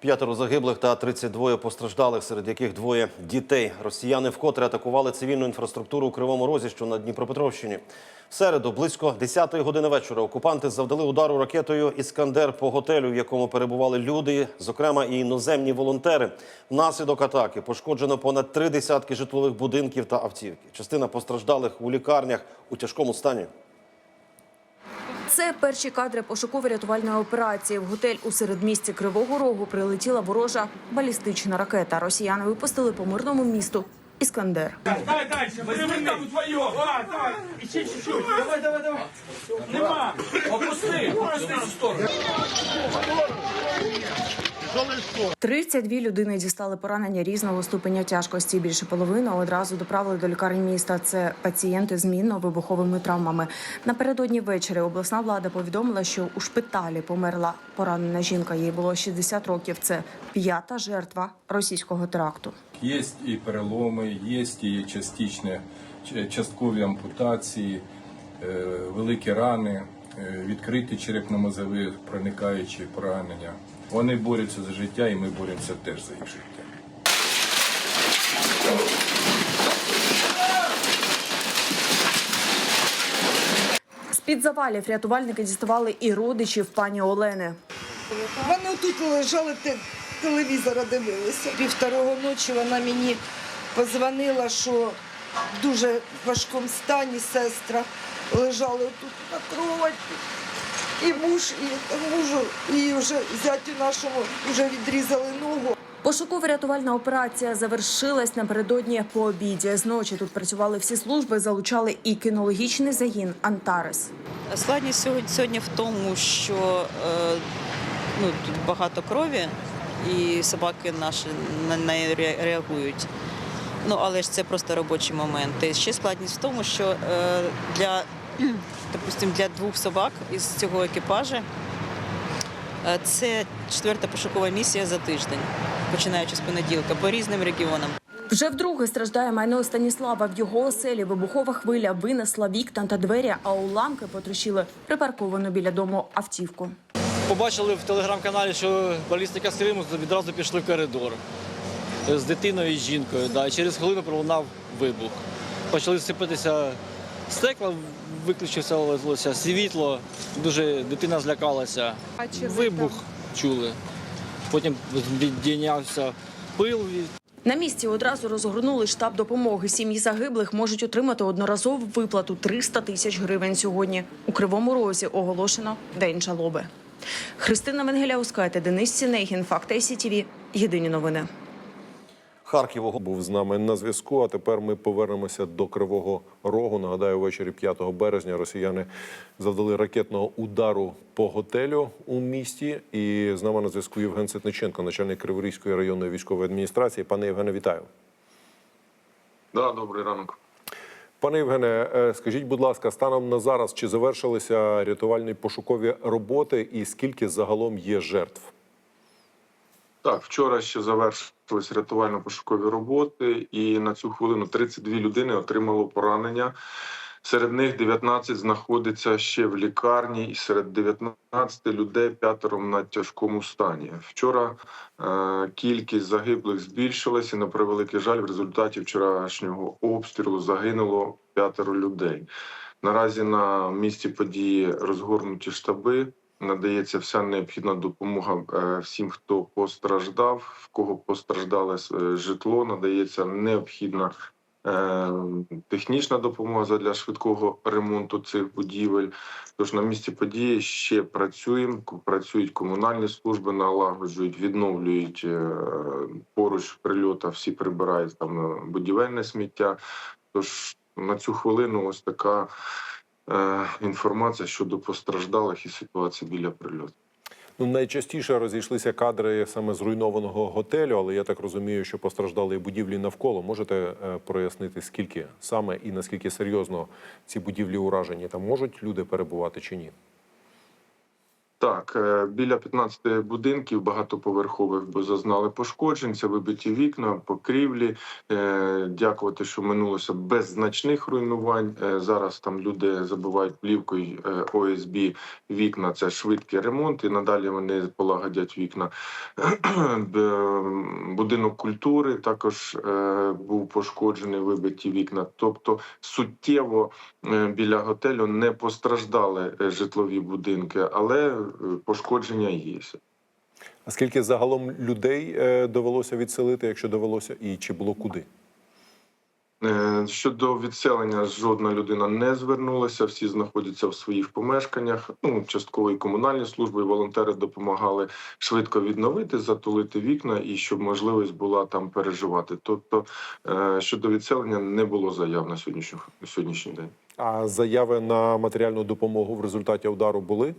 П'ятеро загиблих та 32 постраждалих, серед яких двоє дітей. Росіяни вкотре атакували цивільну інфраструктуру у Кривому Розі, що на Дніпропетровщині. В середу, близько 10-ї години вечора, окупанти завдали удару ракетою «Іскандер» по готелю, в якому перебували люди, зокрема і іноземні волонтери. Внаслідок атаки пошкоджено понад три десятки житлових будинків та автівки. Частина постраждалих у лікарнях у тяжкому стані. Це перші кадри пошуково-рятувальної операції. В готель у середмісті Кривого Рогу прилетіла ворожа балістична ракета. Росіяни випустили по мирному місту Іскандер. Дай дальше, возьми там твоє. А, давай, еще чуть-чуть. Давай, давай, давай. Нема. Опусти, опусти в сторону. 32 людини дістали поранення різного ступеня тяжкості. Більше половини одразу доправили до лікарень міста. Це пацієнти з мінно-вибуховими травмами. Напередодні ввечері обласна влада повідомила, що у шпиталі померла поранена жінка. Їй було 60 років. Це п'ята жертва російського теракту. Є і переломи, є і частичні часткові ампутації, е, великі рани, е, відкриті черепно-мозові проникаючі поранення. Вони борються за життя, і ми боремося теж за їх життя. З під завалів рятувальники діставали і родичів пані Олени. Вони тут лежали, телевізора дивилися. Півторого ночі вона мені позвонила, що в дуже важкому стані сестра лежали тут на кроваті. І муж, і мужу, і вже зятю нашому вже відрізали ногу. Пошуково-рятувальна операція завершилась напередодні по обіді. Зночі тут працювали всі служби, залучали і кінологічний загін Антарес. Складність сьогодні, сьогодні в тому, що е, ну, тут багато крові, і собаки наші на неї реагують. Ну, але ж це просто робочі моменти. Ще складність в тому, що е, для, допустим, для двох собак із цього екіпажу е, це четверта пошукова місія за тиждень, починаючи з понеділка, по різним регіонам. Вже вдруге страждає майно Станіслава. В його оселі вибухова хвиля винесла вікна та двері, а уламки потрощили припарковану біля дому автівку. Побачили в телеграм-каналі, що балістика з Криму, відразу пішли в коридор з дитиною і жінкою. Да. І через хвилину пролунав вибух. Почали сипатися стекла, виключилося світло, дуже дитина злякалася. Вибух чули. Потім здійнявся пил На місці одразу розгорнули штаб допомоги. Сім'ї загиблих можуть отримати одноразову виплату 300 тисяч гривень сьогодні. У Кривому Розі оголошено День жалоби. Христина Венгеляускайте, Денис Сінегін, Факти СІТВ. Єдині новини. Харків був з нами на зв'язку. А тепер ми повернемося до Кривого Рогу. Нагадаю, ввечері 5 березня росіяни завдали ракетного удару по готелю у місті. І з нами на зв'язку Євген Ситниченко, начальник Криворізької районної військової адміністрації. Пане Євгене, вітаю. Да, добрий ранок. Пане Євгене, е, скажіть, будь ласка, станом на зараз чи завершилися рятувальні пошукові роботи, і скільки загалом є жертв? Так, вчора ще завершились рятувально-пошукові роботи, і на цю хвилину 32 людини отримало поранення. Серед них 19 знаходиться ще в лікарні, і серед 19 людей п'ятеро на тяжкому стані. Вчора е, кількість загиблих збільшилася. і, На превеликий жаль, в результаті вчорашнього обстрілу загинуло п'ятеро людей. Наразі на місці події розгорнуті штаби. Надається вся необхідна допомога е, всім, хто постраждав, в кого постраждало е, житло. Надається необхідна е, технічна допомога для швидкого ремонту цих будівель. Тож на місці події ще працюємо. Працюють комунальні служби, налагоджують, відновлюють поруч прильота. Всі прибирають там будівельне сміття. Тож на цю хвилину ось така інформація щодо постраждалих і ситуації біля прильоту. Ну, найчастіше розійшлися кадри саме зруйнованого готелю, але я так розумію, що постраждали і будівлі навколо. Можете е, прояснити, скільки саме і наскільки серйозно ці будівлі уражені? Там можуть люди перебувати чи ні? Так, е, біля 15 будинків багатоповерхових бо зазнали пошкоджень, це вибиті вікна, покрівлі. Е, Дякувати, що минулося без значних руйнувань. Е, Зараз там люди забивають плівкою ОСБ вікна. Це швидкий ремонт, і надалі вони полагодять вікна. Будинок культури також був пошкоджений, вибиті вікна. Тобто суттєво біля готелю не постраждали житлові будинки, але пошкодження є. А скільки загалом людей е, довелося відселити, якщо довелося, і чи було куди? Е, Щодо відселення, жодна людина не звернулася. Всі знаходяться в своїх помешканнях. Ну частково і комунальні служби, і волонтери допомагали швидко відновити, затулити вікна і щоб можливість була там переживати. Тобто е, щодо відселення не було заяв на сьогоднішній, сьогоднішній день. А заяви на матеріальну допомогу в результаті удару були?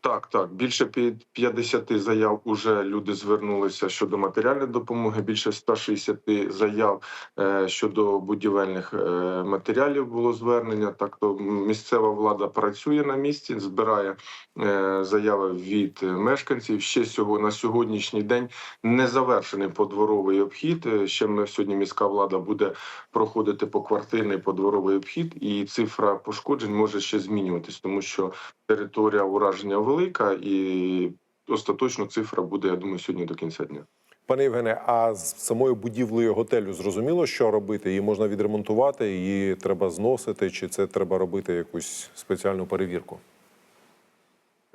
Так, так. Більше під 50 заяв уже люди звернулися щодо матеріальної допомоги. Більше 160 заяв е, щодо будівельних е, матеріалів було звернення. Так то місцева влада працює на місці, збирає е, заяви від мешканців. Ще сього на сьогоднішній день не завершений подворовий обхід. Ще ми сьогодні міська влада буде проходити поквартирний подворовий обхід, і цифра пошкоджень може ще змінюватись, тому що територія ураження велика, і остаточно цифра буде, я думаю, сьогодні до кінця дня. Пане Євгене, а з самою будівлею готелю зрозуміло, що робити? Її можна відремонтувати, її треба зносити, чи це треба робити якусь спеціальну перевірку?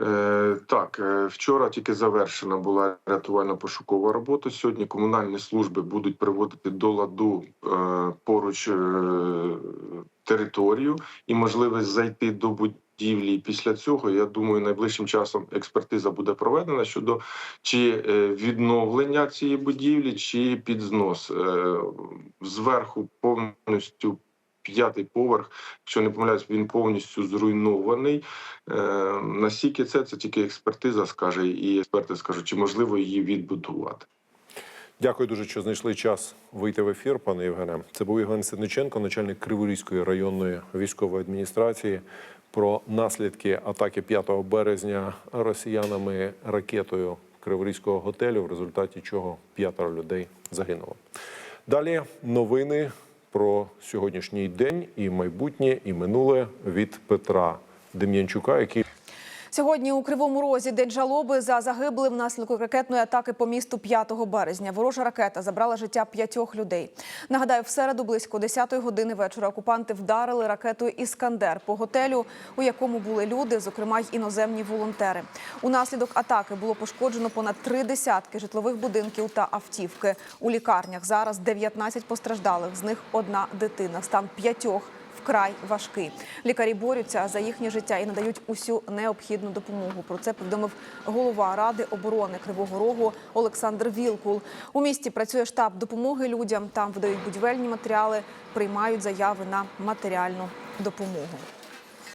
Е, так, е, вчора тільки завершена була рятувально-пошукова робота. Сьогодні комунальні служби будуть приводити до ладу е, поруч е, територію і можливість зайти до будівлі. І після цього я думаю, найближчим часом експертиза буде проведена щодо чи е, відновлення цієї будівлі, чи під знос Е, зверху повністю п'ятий поверх. Якщо не помиляюсь, він повністю зруйнований. Е, Наскільки це, це тільки експертиза скаже, і експерти скажуть, чи можливо її відбудувати. Дякую дуже, що знайшли час вийти в ефір, пане Євгене. Це був Євген Сидниченко, начальник Криворізької районної військової адміністрації. Про наслідки атаки 5 березня росіянами ракетою Криворізького готелю, в результаті чого п'ятеро людей загинуло. Далі новини про сьогоднішній день і майбутнє, і минуле від Петра Дем'янчука, який Сьогодні у Кривому Розі день жалоби за загиблим внаслідок ракетної атаки по місту 5 березня. Ворожа ракета забрала життя п'ятьох людей. Нагадаю, в середу близько 10-ї години вечора окупанти вдарили ракетою Іскандер по готелю, у якому були люди, зокрема й іноземні волонтери. Унаслідок атаки було пошкоджено понад три десятки житлових будинків та автівки. У лікарнях зараз 19 постраждалих, з них одна дитина. Стан п'ятьох вкрай важкий. Лікарі борються за їхнє життя і надають усю необхідну допомогу. Про це повідомив голова ради оборони Кривого Рогу Олександр Вілкул. У місті працює штаб допомоги людям. Там видають будівельні матеріали, приймають заяви на матеріальну допомогу.